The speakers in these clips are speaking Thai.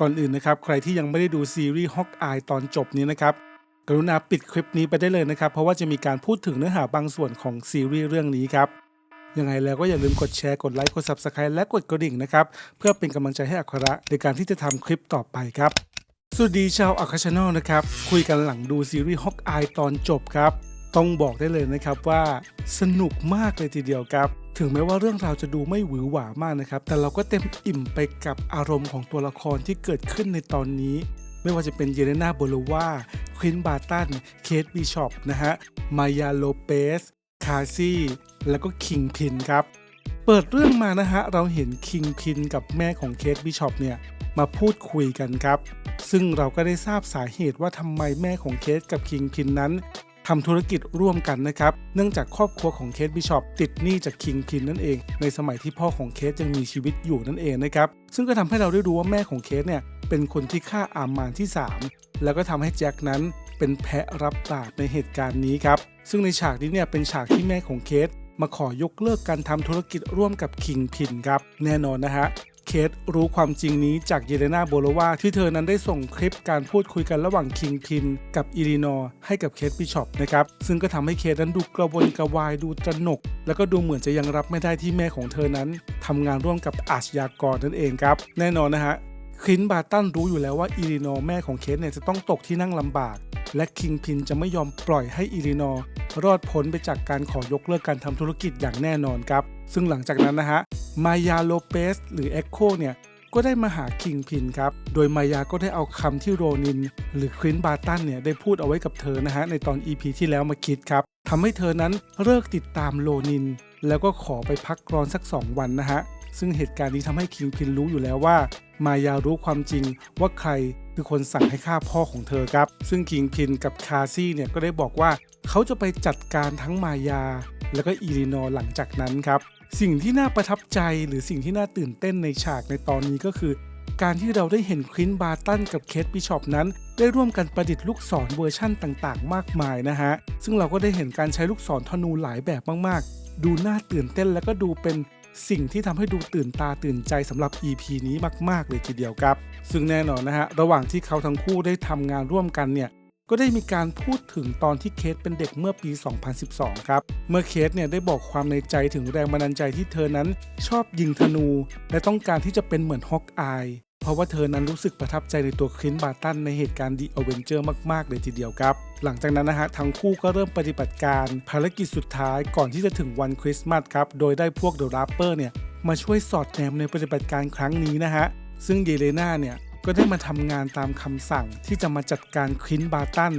ก่อนอื่นนะครับใครที่ยังไม่ได้ดูซีรีส์ฮอกอายตอนจบนี้นะครับกรุณาปิดคลิปนี้ไปได้เลยนะครับ เพราะว่าจะมีการพูดถึงเนื้อหาบางส่วนของซีรีส์เรื่องนี้ครับยังไงแล้วก็อย่าลืมกดแชร์ กดไลค์ กด Subscribe และกดกระดิ่งนะครับ เพื่อเป็นกำลังใจให้อัคระในการที่จะทำคลิปต่อไปครับ สวัสดีชาวอัคช n นลนะครับ คุยกันหลังดูซีรีส์ฮอกอายตอนจบครับ ต้องบอกได้เลยนะครับว่าสนุกมากเลยทีเดียวครับถึงแม้ว่าเรื่องราวจะดูไม่หวือหวามากนะครับ แต่เราก็เต็มอิ่มไปกับอารมณ์ของตัวละครที่เกิดขึ้นในตอนนี้ ไม่ว่าจะเป็นเยเลนาโบโลวาควินบาตัน เคทบิชอปนะฮะ มายาโลเปส คาซี่ แล้วก็คิงพินครับ เปิดเรื่องมานะฮะ เราเห็นคิงพินกับแม่ของเคทบิชอปเนี่ยมาพูดคุยกันครับ ซึ่งเราก็ได้ทราบสาเหตุว่าทำไมแม่ของเคทกับคิงพินนั้น ทำธุรกิจร่วมกันนะครับ เนื่องจากครอบครัวของเคทบิชอปติดหนี้จากคิงพินนั่นเอง ในสมัยที่พ่อของเคทยังมีชีวิตอยู่นั่นเองนะครับ ซึ่งก็ทำให้เราได้รู้ว่าแม่ของเคทเนี่ยเป็นคนที่ฆ่าอามานที่ 3 แล้วก็ทำให้แจ็คนั้นเป็นแพะรับบาปในเหตุการณ์นี้ครับ ซึ่งในฉากนี้เนี่ยเป็นฉากที่แม่ของเคทมาขอยกเลิกการทำธุรกิจร่วมกับคิงพินครับ แน่นอนนะฮะ เคทรู้ความจริงนี้จากเยเลนาโบโลวาที่เธอนั้นได้ส่งคลิปการพูดคุยกันระหว่างคิงพินกับอีลีนอร์ให้กับเคทบิชอปนะครับซึ่งก็ทำให้เคทนั้นดูกระวนกระวายดูตระหนก แล้วก็ดูเหมือนจะยังรับไม่ได้ที่แม่ของเธอนั้นทำงานร่วมกับอาชญากรนั่นเองครับ แน่นอนนะฮะคลินบาตันรู้อยู่แล้วว่าอีลีนอร์แม่ของเคทเนี่ยจะต้องตกที่นั่งลำบากและคิงพินจะไม่ยอมปล่อยให้อีลีนอร์รอดพ้นไปจากการขอยกเลิกการทำธุรกิจอย่างแน่นอนครับ ซึ่งหลังจากนั้นนะฮะ มายาโลเปสหรือเอ็กโคเนี่ยก็ได้มาหาคิงพินครับ โดยมายาก็ได้เอาคำที่โรนิน หรือควินบาตันเนี่ยได้พูดเอาไว้กับเธอนะฮะในตอน EP ที่แล้วมาคิดครับทำให้เธอนั้นเลิกติดตามโรนิน แล้วก็ขอไปพักร้อนสัก 2 วันนะฮะ ซึ่งเหตุการณ์นี้ทำให้คิงพินรู้อยู่แล้วว่า มายารู้ความจริงว่าใครคือคนสั่งให้ฆ่าพ่อของเธอครับ ซึ่งคิงพินกับคาซี่เนี่ยก็ได้บอกว่าเขาจะไปจัดการทั้งมายา แล้วก็อีลีนอหลังจากนั้นครับ สิ่งที่น่าประทับใจหรือสิ่งที่น่าตื่นเต้นในฉากในตอนนี้ก็คือ การที่เราได้เห็นควินบาร์ตันกับเคทบิชอปนั้น ได้ร่วมกันประดิษฐ์ลูกศรเวอร์ชั่นต่างๆ มากมายนะฮะ ซึ่งเราก็ได้เห็นการใช้ลูกศรธนูหลายแบบมากๆ ดูน่าตื่นเต้นแล้วก็ดูเป็นสิ่งที่ทำให้ดูตื่นตาตื่นใจสำหรับ EP นี้มาก ๆ เลยทีเดียวครับ ซึ่งแน่นอนนะฮะ ระหว่างที่เขาทั้งคู่ได้ทำงานร่วมกันเนี่ย ก็ได้มีการพูดถึงตอนที่เคสเป็นเด็กเมื่อปี 2012 ครับ เมื่อเคสเนี่ยได้บอกความในใจถึงแรงบันดาลใจที่เธอนั้นชอบยิงธนู และต้องการที่จะเป็นเหมือนฮอกอายเพราะว่าเธอนั้นรู้สึกประทับใจในตัวคลินบาตันในเหตุการณ์ดีอเวนเจอร์มาก ๆ เลยทีเดียวครับ หลังจากนั้นนะฮะทั้งคู่ก็เริ่มปฏิบัติการภารกิจสุดท้ายก่อนที่จะถึงวันคริสต์มาสครับ โดยได้พวกเดอะราปเปอร์เนี่ยมาช่วยสอดแนมในปฏิบัติการครั้งนี้นะฮะซึ่งเยเลนาเนี่ย ก็ได้มาทำงานตามคำสั่งที่จะมาจัดการคลินบาตัน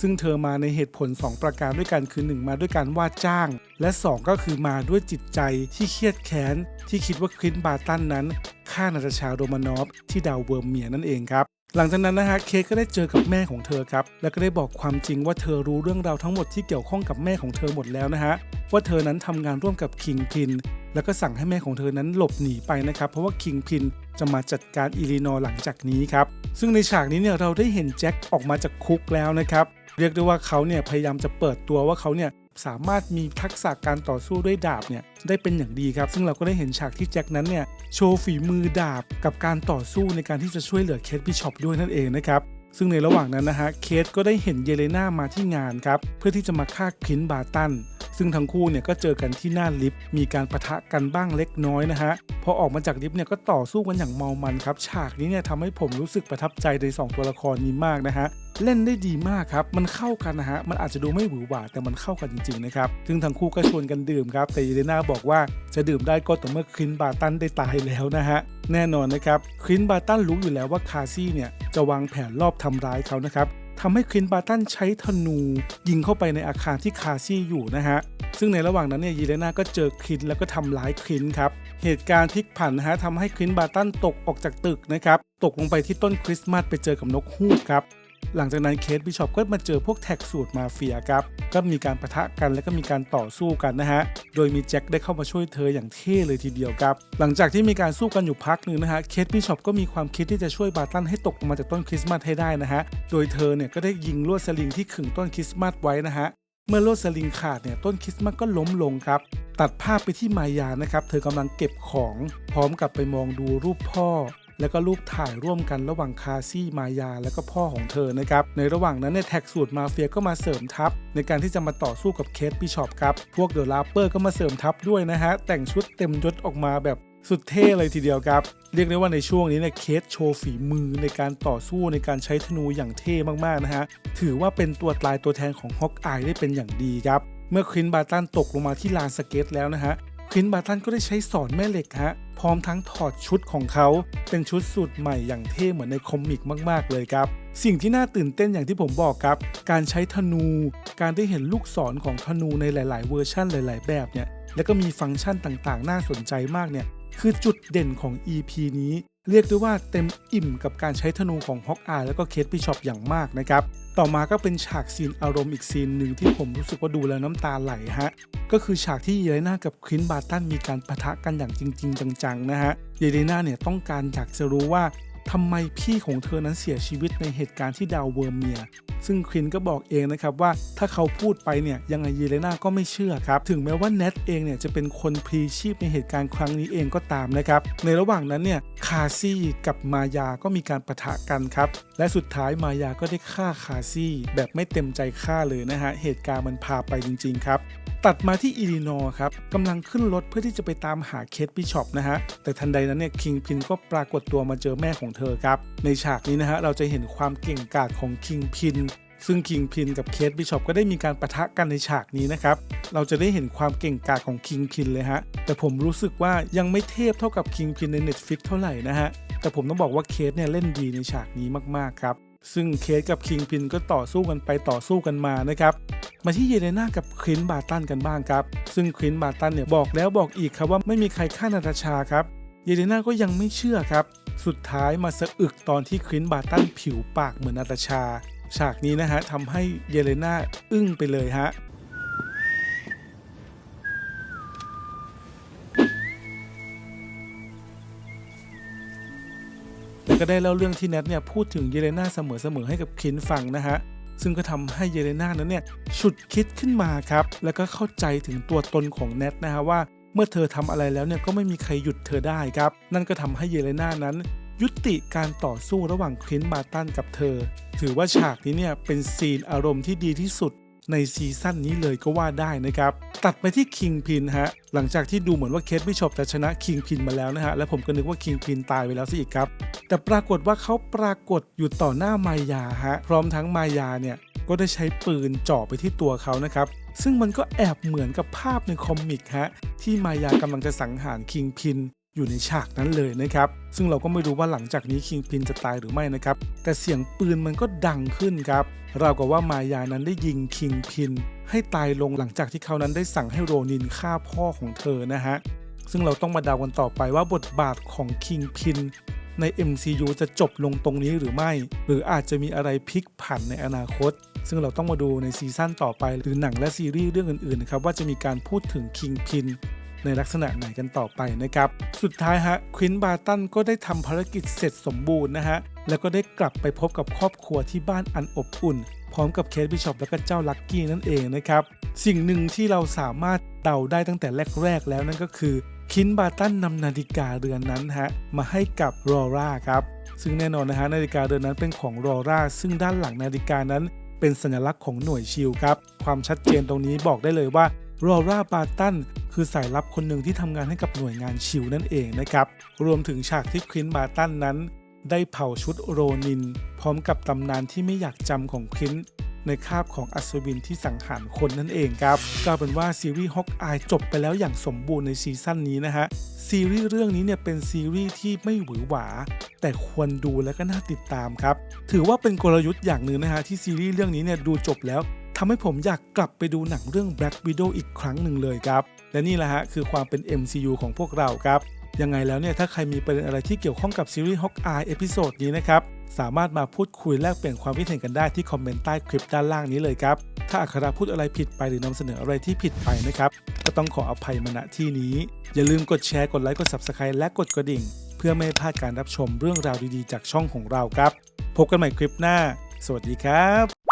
ซึ่งเธอมาในเหตุผล 2 ประการด้วยกันคือ 1 มาด้วยการว่าจ้าง และ 2 ก็คือมาด้วยจิตใจที่เครียดแค้น ที่คิดว่าคลินบาตันนั้นฆ่านาตาชาโรมานอฟที่ดาวเวิร์มเมียนั่นเองครับหลังจากนั้นนะฮะเคก็ได้เจอกับแม่ของเธอครับ แล้วก็ได้บอกความจริงว่าเธอรู้เรื่องราวทั้งหมดที่เกี่ยวข้องกับแม่ของเธอหมดแล้วนะฮะว่าเธอนั้นทำงานร่วมกับคิงพิน แล้วก็สั่งให้แม่ของเธอนั้นหลบหนีไปนะครับ เพราะว่าคิงพินจะมาจัดการอีลีนอร์หลังจากนี้ครับ ซึ่งในฉากนี้เนี่ยเราได้เห็นแจ็คออกมาจากคุกแล้วนะครับ เรียกได้ว่าเขาเนี่ยพยายามจะเปิดตัวว่าเขาเนี่ยสามารถมีทักษะการต่อสู้ด้วยดาบเนี่ยได้เป็นอย่างดีครับ ซึ่งเราก็ได้เห็นฉากที่แจ็คนั้นเนี่ยโชว์ฝีมือดาบกับการต่อสู้ในการที่จะช่วยเหลือเคทบิชอปด้วยนั่นเองนะครับซึ่งในระหว่างนั้นนะฮะเคทก็ได้เห็นเยเลนามาที่งานครับเพื่อที่จะมาฆ่าคินบาตัน ซึ่งทั้งคู่เนี่ยก็เจอกันที่หน้าลิฟต์มีการประทะกันบ้างเล็กน้อยนะฮะพอออกมาจากลิฟต์เนี่ยก็ต่อสู้กันอย่างเมามันครับฉากนี้เนี่ยทำให้ผมรู้สึกประทับใจในสองตัวละครนี้มากนะฮะเล่นได้ดีมากครับ มันเข้ากันนะฮะ มันอาจจะดูไม่หวือหวาแต่มันเข้ากันจริงๆนะครับ ซึ่งทั้งคู่ก็ชวนกันดื่มครับ แต่เยเลนาบอกว่าจะดื่มได้ก็ต่อเมื่อคลินบาตันได้ตายแล้วนะฮะ แน่นอนนะครับคลินบาตันรู้อยู่แล้วว่าคาซี่เนี่ยจะวางแผนรอบทำร้ายเขานะครับ ทำให้คลินบาตันใช้ธนูยิงเข้าไปในอาคารที่คาซี่อยู่นะฮะ ซึ่งในระหว่างนั้นเนี่ยยีเลนาก็เจอคลินแล้วก็ทำร้ายคลินครับ เหตุการณ์พลิกผันนะฮะทำให้คลินบาตันตกออกจากตึกนะครับ ตกลงไปที่ต้นคริสต์มาสไปเจอกับนกฮูกครับ หลังจากนั้นเคทบิชอปก็มาเจอพวกแท็กสูตรมาเฟียครับ ก็มีการประทะกันแล้วก็มีการต่อสู้กันนะฮะ โดยมีแจ็คได้เข้ามาช่วยเธออย่างเท่เลยทีเดียวครับ หลังจากที่มีการสู้กันอยู่พักหนึ่งนะฮะ เคทบิชอปก็มีความคิดที่จะช่วยบาตันให้ตกลงมาจากต้นคริสต์มาสให้ได้นะฮะ โดยเธอเนี่ยก็ได้ยิงลวดสลิงที่ขึงต้นคริสต์มาสไว้นะฮะ เมื่อลวดสลิงขาดเนี่ยต้นคริสต์มาสก็ล้มลงครับ ตัดภาพไปที่มายานะครับ เธอกำลังเก็บของ พร้อมกับไปมองดูรูปพ่อ แล้วก็รูปถ่ายร่วมกันระหว่างคาซี่มายา แล้วก็พ่อของเธอนะครับในระหว่างนั้นเนี่ยแท็กสูตรมาเฟียก็มาเสริมทัพ ในการที่จะมาต่อสู้กับเคสบิชอปครับพวกเดอะลาเปอร์ก็มาเสริมทัพด้วยนะฮะแต่งชุดเต็มยศออกมาแบบสุดเท่เลยทีเดียวครับ เรียกได้ว่าในช่วงนี้เนี่ยเคสโชว์ฝีมือในการต่อสู้ในการใช้ธนูอย่างเท่มากๆนะฮะ ถือว่าเป็นตัวตายตัวแทนของฮอกอายได้เป็นอย่างดีครับ เมื่อควินบาตันตกลงมาที่ลานสเก็ตแล้วนะฮะ ควินบาตันก็ได้ใช้สอนแม่เหล็กฮะ พร้อมทั้งถอดชุดของเขา เป็นชุดสูตรใหม่อย่างเท่เหมือนในคอมิกมาก ๆ เลยครับ สิ่งที่น่าตื่นเต้นอย่างที่ผมบอกครับ การใช้ธนู การได้เห็นลูกศรของธนูในหลาย ๆ เวอร์ชั่นหลาย ๆ แบบเนี่ย แล้วก็มีฟังก์ชันต่าง ๆ น่าสนใจมากเนี่ย คือจุดเด่นของ EP นี้ เรียกได้ว่าเต็มอิ่มกับการใช้ธนูของฮอกอายแล้วก็เคทบิชอปอย่างมากนะครับ ต่อมาก็เป็นฉากซีนอารมณ์อีกซีนหนึ่งที่ผมรู้สึกว่าดูแล้วน้ำตาไหลฮะ ก็คือฉากที่เยเลน่ากับครินบาตันมีการปะทะกันอย่างจริง ๆ จังๆนะฮะ เยเลน่าเนี่ยต้องการอยากจะรู้ว่า ทำไมพี่ของเธอนั้นเสียชีวิตในเหตุการณ์ที่ดาวเวอร์เมีย ซึ่งควินก็บอกเองนะครับว่าถ้าเขาพูดไปเนี่ยยังไงเยเลนาก็ไม่เชื่อครับ ถึงแม้ว่าเนทเองเนี่ยจะเป็นคนพลีชีพในเหตุการณ์ครั้งนี้เองก็ตามนะครับ ในระหว่างนั้นเนี่ยคาซี่กับมายาก็มีการประทะกันครับและสุดท้ายมายาก็ได้ฆ่าคาซี่ แบบไม่เต็มใจฆ่าเลยนะฮะ เหตุการณ์มันพาไปจริง ๆ ครับ ตัดมาที่อิลลินอร์ครับกำลังขึ้นรถเพื่อที่จะไปตามหาเคทบิชอปนะฮะ แต่ทันใดนั้นเนี่ยคิงพินก็ปรากฏตัวมาเจอแม่ของเธอครับ ในฉากนี้นะฮะเราจะเห็นความเก่งกาจของคิงพินซึ่งคิงพินกับเคทบิชอปก็ได้มีการประทะกันในฉากนี้นะครับ เราจะได้เห็นความเก่งกาจของคิงพินเลยฮะ แต่ผมรู้สึกว่ายังไม่เทพเท่ากับคิงพินใน Netflix เท่าไหร่นะฮะ แต่ผมต้องบอกว่าเคทเนี่ยเล่นดีในฉากนี้มากๆครับ ซึ่งเคทกับคิงพินก็ต่อสู้กันไปต่อสู้กันมานะครับ มาที่เยเลนากับควินบาตันกันบ้างครับ ซึ่งควินบาตันเนี่ยบอกแล้วบอกอีกครับว่าไม่มีใครฆ่านาตาชาครับ เยเลนาก็ยังไม่เชื่อครับ สุดท้ายมาสะอึกตอนที่ควินบาตันผิวปากเหมือนนาตาชา ฉากนี้นะฮะทำให้เยเลนาอึ้งไปเลยฮะ แล้วก็ได้เล่าเรื่องที่แนทเนี่ยพูดถึงเยเลนาเสมอๆให้กับคินฟังนะฮะซึ่งก็ทำให้เยเลนานั้นเนี่ยฉุดคิดขึ้นมาครับ แล้วก็เข้าใจถึงตัวตนของแนทนะฮะว่า เมื่อเธอทำอะไรแล้วเนี่ยก็ไม่มีใครหยุดเธอได้ครับ นั่นก็ทำให้เยเลนานั้น ยุติการต่อสู้ระหว่างควินมาตันกับเธอ ถือว่าฉากนี้เนี่ยเป็นซีนอารมณ์ที่ดีที่สุด ในซีซั่นนี้เลยก็ว่าได้นะครับ ตัดไปที่คิงพินฮะ หลังจากที่ดูเหมือนว่าเคทบิชอปจะชนะคิงพินมาแล้วนะฮะ และผมก็นึกว่าคิงพินตายไปแล้วซะอีกครับ แต่ปรากฏว่าเขาปรากฏอยู่ต่อหน้ามายาฮะ พร้อมทั้งมายาเนี่ยก็ได้ใช้ปืนจ่อไปที่ตัวเขานะครับ ซึ่งมันก็แอบเหมือนกับภาพในคอมิกฮะที่มายากำลังจะสังหารคิงพิน อยู่ในฉากนั้นเลยนะครับ ซึ่งเราก็ไม่รู้ว่าหลังจากนี้คิงพินจะตายหรือไม่นะครับ แต่เสียงปืนมันก็ดังขึ้นครับราวกับว่ามายานั้นได้ยิงคิงพิน ให้ตายลงหลังจากที่เขานั้นได้สั่งให้โรนินฆ่าพ่อของเธอนะฮะซึ่งเราต้องมาเดากันต่อไปว่าบทบาทของคิงพินใน MCU จะจบลงตรงนี้หรือไม่ หรืออาจจะมีอะไรพลิกผันในอนาคต ซึ่งเราต้องมาดูในซีซั่นต่อไป หรือหนังและซีรีส์เรื่องอื่นๆนะครับว่าจะมีการพูดถึงคิงพิน ในลักษณะไหนกันต่อไปนะครับ สุดท้ายฮะควินบาตันก็ได้ทำภารกิจเสร็จสมบูรณ์นะฮะ แล้วก็ได้กลับไปพบกับครอบครัวที่บ้านอันอบอุ่น พร้อมกับเคทบิชอปและก็เจ้าลักกี้นั่นเองนะครับ สิ่งหนึ่งที่เราสามารถเดาได้ตั้งแต่แรกๆแล้วนั่นก็คือคินบาตันนำนาฬิกาเรือนนั้นฮะมาให้กับรอร่าครับ ซึ่งแน่นอนนะฮะนาฬิกาเรือนนั้นเป็นของรอร่าซึ่งด้านหลังนาฬิกานั้นเป็นสัญลักษณ์ของหน่วยชิลครับ ความชัดเจนตรงนี้บอกได้เลยว่า รอร่าบาตันคือสายลับคนหนึ่งที่ทำงานให้กับหน่วยงานชิลนั่นเองนะครับ รวมถึงฉากที่ควินบาตันนั้น ได้เผาชุดโรนิน พร้อมกับตำนานที่ไม่อยากจำของควินในคาบของอัศวินที่สังหารคนนั่นเองครับก็เป็นว่าซีรีส์ฮอกอายจบไปแล้วอย่างสมบูรณ์ในซีซั่นนี้นะฮะ ซีรีส์เรื่องนี้เนี่ยเป็นซีรีส์ที่ไม่หวือหวา แต่ควรดูและก็น่าติดตามครับ ถือว่าเป็นกลยุทธ์อย่างหนึ่งนะฮะที่ซีรีส์เรื่องนี้เนี่ยดูจบแล้ว ทำให้ผมอยากกลับไปดูหนังเรื่อง Black Widow อีกครั้งหนึ่งเลยครับ และนี่แหละฮะคือความเป็น MCU ของพวกเราครับ ยังไงแล้วเนี่ยถ้าใครมีประเด็นอะไรที่เกี่ยวข้องกับซีรีส์ Hawkeye เอพิโซดนี้นะครับ สามารถมาพูดคุยแลกเปลี่ยนความคิดเห็นกันได้ที่คอมเมนต์ใต้คลิปด้านล่างนี้เลยครับ ถ้าอัคราพูดอะไรผิดไปหรือนำเสนออะไรที่ผิดไปนะครับ ก็ต้องขออภัยมาณที่นี้ อย่าลืมกดแชร์กดไลค์กด Subscribe และกดกระดิ่ง เพื่อไม่ให้พลาดการรับชมเรื่องราวดีๆ จากช่องของเราครับ พบกันใหม่คลิปหน้า สวัสดีครับ